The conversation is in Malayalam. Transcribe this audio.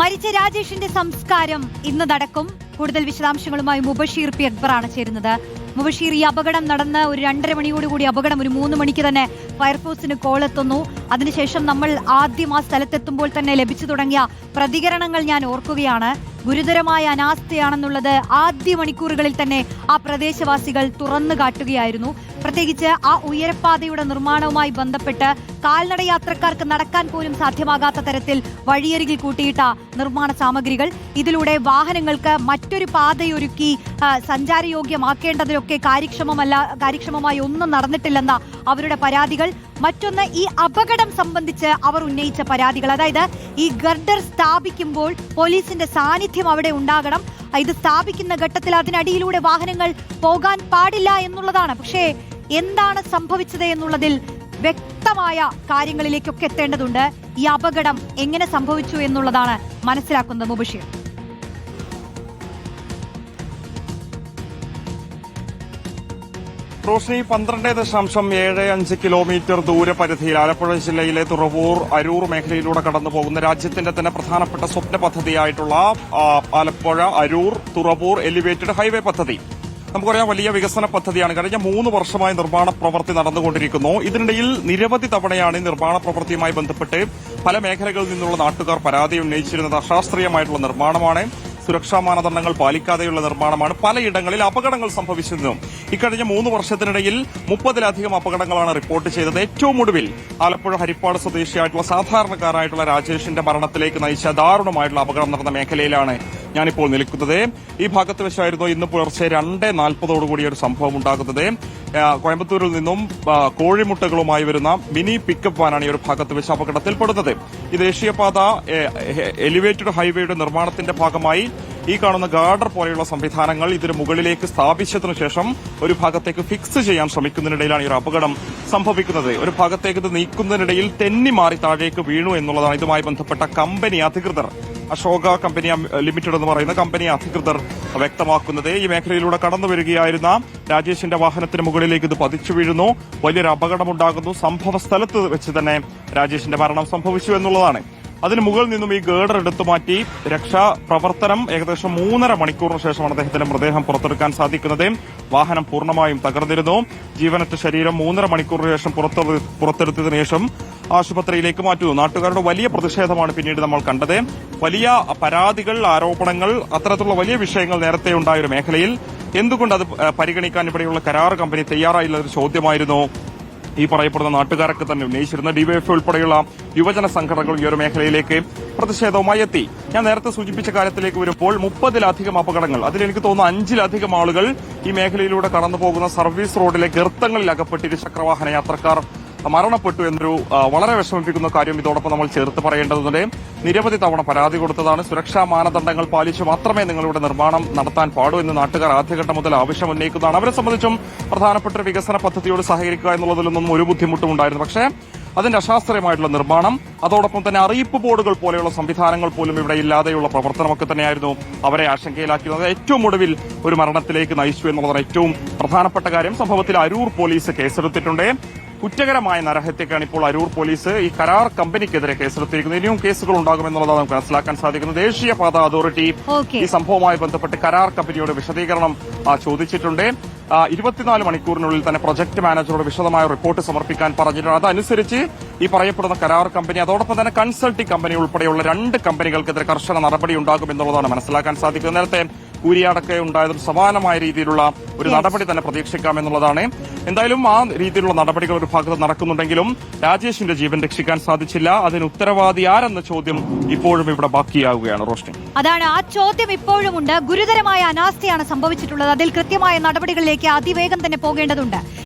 മരിച്ച രാജേഷിന്റെ സംസ്കാരം ഇന്ന് നടക്കും കൂടുതൽ വിശദാംശങ്ങളുമായി മുബഷീർ പി അക്ബറാണ് ചേരുന്നത്. മുബഷീർ ഈ അപകടം നടന്ന് ഒരു രണ്ടര മണിയോടുകൂടി അപകടം ഒരു മൂന്ന് മണിക്ക് തന്നെ ഫയർഫോഴ്സിന് കോൾ എത്തുന്നു. അതിനുശേഷം നമ്മൾ ആദ്യം ആ സ്ഥലത്തെത്തുമ്പോൾ തന്നെ ലഭിച്ചു തുടങ്ങിയ പ്രതികരണങ്ങൾ ഞാൻ ഓർക്കുകയാണ്. ഗുരുതരമായ അനാസ്ഥയാണെന്നുള്ളത് ആദ്യ മണിക്കൂറുകളിൽ തന്നെ ആ പ്രദേശവാസികൾ തുറന്നു കാട്ടുകയായിരുന്നു. പ്രത്യേകിച്ച് ആ ഉയരപ്പാതയുടെ നിർമ്മാണവുമായി ബന്ധപ്പെട്ട് കാൽനട യാത്രക്കാർക്ക് നടക്കാൻ പോലും സാധ്യമാകാത്ത തരത്തിൽ വഴിയരികിൽ കൂട്ടിയിട്ട നിർമ്മാണ സാമഗ്രികൾ ഇതിലൂടെ വാഹനങ്ങൾക്ക് മറ്റൊരു പാതയൊരുക്കി സഞ്ചാരയോഗ്യമാക്കേണ്ടതിലൊക്കെ കാര്യക്ഷമമല്ല കാര്യക്ഷമമായി ഒന്നും നടന്നിട്ടില്ലെന്ന അവരുടെ പരാതികൾ. മറ്റൊന്ന് ഈ അപകടം സംബന്ധിച്ച് അവർ ഉന്നയിച്ച പരാതികൾ. അതായത് ഈ ഗർഡർ സ്ഥാപിക്കുമ്പോൾ പോലീസിന്റെ സാന്നിധ്യം അവിടെ ഉണ്ടാകണം. ഇത് സ്ഥാപിക്കുന്ന ഘട്ടത്തിൽ അതിനടിയിലൂടെ വാഹനങ്ങൾ പോകാൻ പാടില്ല എന്നുള്ളതാണ്. പക്ഷേ എന്താണ് സംഭവിച്ചത് എന്നുള്ളതിൽ വ്യക്തമായ കാര്യങ്ങളിലേക്കൊക്കെ എത്തേണ്ടതുണ്ട്. ഈ അപകടം എങ്ങനെ സംഭവിച്ചു എന്നുള്ളതാണ് മനസ്സിലാക്കുന്നത് മുബഷീർ. റോഷ്നി പന്ത്രണ്ട് ദശാംശം ഏഴ് അഞ്ച് കിലോമീറ്റർ ദൂരപരിധിയിൽ ആലപ്പുഴ ജില്ലയിലെ തുറവൂർ അരൂർ മേഖലയിലൂടെ കടന്നു പോകുന്ന രാജ്യത്തിന്റെ തന്നെ പ്രധാനപ്പെട്ട സ്വപ്ന പദ്ധതിയായിട്ടുള്ള ആലപ്പുഴ അരൂർ തുറവൂർ എലിവേറ്റഡ് ഹൈവേ പദ്ധതി. നമുക്കറിയാം വലിയ വികസന പദ്ധതിയാണ്. കഴിഞ്ഞ മൂന്ന് വർഷമായി നിർമ്മാണ പ്രവൃത്തി നടന്നുകൊണ്ടിരിക്കുന്നു. ഇതിനിടയിൽ നിരവധി തവണയാണ് ഈ നിർമ്മാണ പ്രവൃത്തിയുമായി ബന്ധപ്പെട്ട് പല മേഖലകളിൽ നിന്നുള്ള നാട്ടുകാർ പരാതി ഉന്നയിച്ചിരുന്നത് അശാസ്ത്രീയമായിട്ടുള്ള നിർമ്മാണമാണ്. സുരക്ഷാ മാനദണ്ഡങ്ങൾ പാലിക്കാതെയുള്ള നിർമ്മാണമാണ്. പലയിടങ്ങളിൽ അപകടങ്ങൾ സംഭവിച്ചിരുന്നു. ഇക്കഴിഞ്ഞ മൂന്ന് വർഷത്തിനിടയിൽ മുപ്പതിലധികം അപകടങ്ങളാണ് റിപ്പോർട്ട് ചെയ്തത്. ഏറ്റവും ഒടുവിൽ ആലപ്പുഴ ഹരിപ്പാട് സ്വദേശിയായിട്ടുള്ള സാധാരണക്കാരായിട്ടുള്ള രാജേഷിന്റെ മരണത്തിലേക്ക് നയിച്ച ദാരുണമായിട്ടുള്ള അപകടം നടന്ന മേഖലയിലാണ് ഞാനിപ്പോൾ നിൽക്കുന്നത് ഈ ഭാഗത്ത് വെച്ചായിരുന്നു ഇന്ന് പുലർച്ചെ രണ്ട് നാൽപ്പതോടുകൂടി ഒരു സംഭവം ഉണ്ടാകുന്നത്. കോയമ്പത്തൂരിൽ നിന്നും കോഴിമുട്ടകളുമായി വരുന്ന മിനി പിക്കപ്പ് വാനാണ് ഈ ഒരു ഭാഗത്ത് വെച്ച് അപകടത്തിൽപ്പെടുന്നത്. ഈ ദേശീയപാത എലിവേറ്റഡ് ഹൈവേയുടെ നിർമ്മാണത്തിന്റെ ഭാഗമായി ഈ കാണുന്ന ഗാർഡർ പോലെയുള്ള സംവിധാനങ്ങൾ ഇതിന് മുകളിലേക്ക് സ്ഥാപിച്ചതിനു ശേഷം ഒരു ഭാഗത്തേക്ക് ഫിക്സ് ചെയ്യാൻ ശ്രമിക്കുന്നതിനിടയിലാണ് ഈ ഒരു അപകടം സംഭവിക്കുന്നത്. ഒരു ഭാഗത്തേക്ക് ഇത് നീക്കുന്നതിനിടയിൽ തെന്നി മാറി താഴേക്ക് വീണു എന്നുള്ളതാണ് ഇതുമായി ബന്ധപ്പെട്ട കമ്പനി അധികൃതർ. അശോക കമ്പനി ലിമിറ്റഡ് എന്ന് പറയുന്ന കമ്പനി അധികൃതർ വ്യക്തമാക്കുന്നത്. ഈ മേഖലയിലൂടെ കടന്നു വരികയായിരുന്ന രാജേഷിന്റെ വാഹനത്തിന് മുകളിലേക്ക് ഇത് പതിച്ചു വീഴുന്നു. വലിയൊരു അപകടമുണ്ടാകുന്നു. സംഭവ സ്ഥലത്ത് വെച്ച് തന്നെ രാജേഷിന്റെ മരണം സംഭവിച്ചു എന്നുള്ളതാണ്. അതിന് മുകളിൽ നിന്നും ഈ ഗേഡർ എടുത്തു മാറ്റി രക്ഷാപ്രവർത്തനം ഏകദേശം മൂന്നര മണിക്കൂറിന് ശേഷമാണ് അദ്ദേഹത്തിന്റെ മൃതദേഹം പുറത്തെടുക്കാൻ സാധിക്കുന്നത്. വാഹനം പൂർണമായും തകർന്നിരുന്നു. ജീവനത്തെ ശരീരം മൂന്നര മണിക്കൂറിന് ശേഷം പുറത്തെടു- പുറത്തെടുത്തതിനു ശേഷം ആശുപത്രിയിലേക്ക് മാറ്റുന്നു നാട്ടുകാരുടെ വലിയ പ്രതിഷേധമാണ് പിന്നീട് നമ്മൾ കണ്ടത്. വലിയ പരാതികൾ ആരോപണങ്ങൾ അത്തരത്തിലുള്ള വലിയ വിഷയങ്ങൾ നേരത്തെ ഉണ്ടായ ഒരു മേഖലയിൽ എന്തുകൊണ്ട് അത് പരിഗണിക്കാൻ ഇവിടെയുള്ള കരാർ കമ്പനി തയ്യാറായില്ല ഒരു ചോദ്യമായിരുന്നു. ഈ പറയപ്പെടുന്ന നാട്ടുകാരൊക്കെ തന്നെ ഉന്നയിച്ചിരുന്ന ഡിവൈഎഫ് ഉൾപ്പെടെയുള്ള യുവജന സംഘടനകൾ ഈ ഒരു മേഖലയിലേക്ക് പ്രതിഷേധവുമായി എത്തി. ഞാൻ നേരത്തെ സൂചിപ്പിച്ച കാര്യത്തിലേക്ക് വരുമ്പോൾ മുപ്പതിലധികം അപകടങ്ങൾ അതിൽ എനിക്ക് തോന്നുന്നു അഞ്ചിലധികം ആളുകൾ ഈ മേഖലയിലൂടെ കടന്നു പോകുന്ന സർവീസ് റോഡിലെ ഗർത്തങ്ങളിൽ അകപ്പെട്ട് ഇരുചക്രവാഹന യാത്രക്കാർ മരണപ്പെട്ടു എന്നൊരു വളരെ വിഷമിപ്പിക്കുന്ന കാര്യം ഇതോടൊപ്പം നമ്മൾ ചേർത്ത് പറയേണ്ടതുണ്ട്. നിരവധി തവണ പരാതി കൊടുത്തതാണ്. സുരക്ഷാ മാനദണ്ഡങ്ങൾ പാലിച്ച് മാത്രമേ നിങ്ങളുടെ നിർമ്മാണം നടത്താൻ പാടൂ എന്ന് നാട്ടുകാർ ആദ്യഘട്ടം മുതൽ ആവശ്യം ഉന്നയിക്കുന്നതാണ്. അവരെ സംബന്ധിച്ചും പ്രധാനപ്പെട്ട വികസന പദ്ധതിയോട് സഹകരിക്കുക എന്നുള്ളതിലൊന്നും ഒരു ബുദ്ധിമുട്ടും ഉണ്ടായിരുന്നു. പക്ഷേ അതിന്റെ അശാസ്ത്രീയമായിട്ടുള്ള നിർമ്മാണം അതോടൊപ്പം തന്നെ അറിയിപ്പ് ബോർഡുകൾ പോലെയുള്ള സംവിധാനങ്ങൾ പോലും ഇവിടെ ഇല്ലാതെയുള്ള പ്രവർത്തനമൊക്കെ തന്നെയായിരുന്നു അവരെ ആശങ്കയിലാക്കിയത് ഏറ്റവും ഒടുവിൽ ഒരു മരണത്തിലേക്ക് നയിച്ചു എന്നുള്ളതാണ് ഏറ്റവും പ്രധാനപ്പെട്ട കാര്യം. സംഭവത്തിൽ അരൂർ പോലീസ് കേസെടുത്തിട്ടുണ്ട്. കുറ്റകരമായ നരഹത്യക്കാണ് ഇപ്പോൾ അരൂർ പോലീസ്. ഈ കരാർ കമ്പനിക്കെതിരെ കേസെടുത്തിരിക്കുന്നത് ഇനിയും കേസുകൾ ഉണ്ടാകുമെന്നുള്ളതാണ് നമുക്ക് മനസ്സിലാക്കാൻ സാധിക്കുന്നത്. ദേശീയ പാതാ അതോറിറ്റി ഈ സംഭവവുമായി ബന്ധപ്പെട്ട് കരാർ കമ്പനിയോട് വിശദീകരണം ചോദിച്ചിട്ടുണ്ട്. ഇരുപത്തിനാല് മണിക്കൂറിനുള്ളിൽ തന്നെ പ്രൊജക്ട് മാനേജറോട് വിശദമായ റിപ്പോർട്ട് സമർപ്പിക്കാൻ പറഞ്ഞിട്ടുണ്ട്. അതനുസരിച്ച് ഈ പറയപ്പെടുന്ന കരാർ കമ്പനി അതോടൊപ്പം തന്നെ കൺസൾട്ടിംഗ് കമ്പനി ഉൾപ്പെടെയുള്ള രണ്ട് കമ്പനികൾക്കെതിരെ കർശന നടപടി ഉണ്ടാകുമെന്നുള്ളതാണ് മനസ്സിലാക്കാൻ സാധിക്കുന്നത്. നേരത്തെ കൂരിയാടൊക്കെ ഉണ്ടായതും സമാനമായ രീതിയിലുള്ള ഒരു നടപടി തന്നെ പ്രതീക്ഷിക്കാം എന്നുള്ളതാണ്. എന്തായാലും ആ രീതിയിലുള്ള നടപടികൾ ഒരു ഭാഗത്ത് നടക്കുന്നുണ്ടെങ്കിലും രാജേഷിന്റെ ജീവൻ രക്ഷിക്കാൻ സാധിച്ചില്ല. അതിന് ഉത്തരവാദി ആരെന്ന ചോദ്യം ഇപ്പോഴും ഇവിടെ ബാക്കിയാവുകയാണ്. റോഷ്നി. അതാണ് ആ ചോദ്യം ഇപ്പോഴുമുണ്ട്. ഗുരുതരമായ അനാസ്ഥയാണ് സംഭവിച്ചിട്ടുള്ളത്. അതിൽ കൃത്യമായ നടപടികളിലേക്ക് അതിവേഗം തന്നെ പോകേണ്ടതുണ്ട്.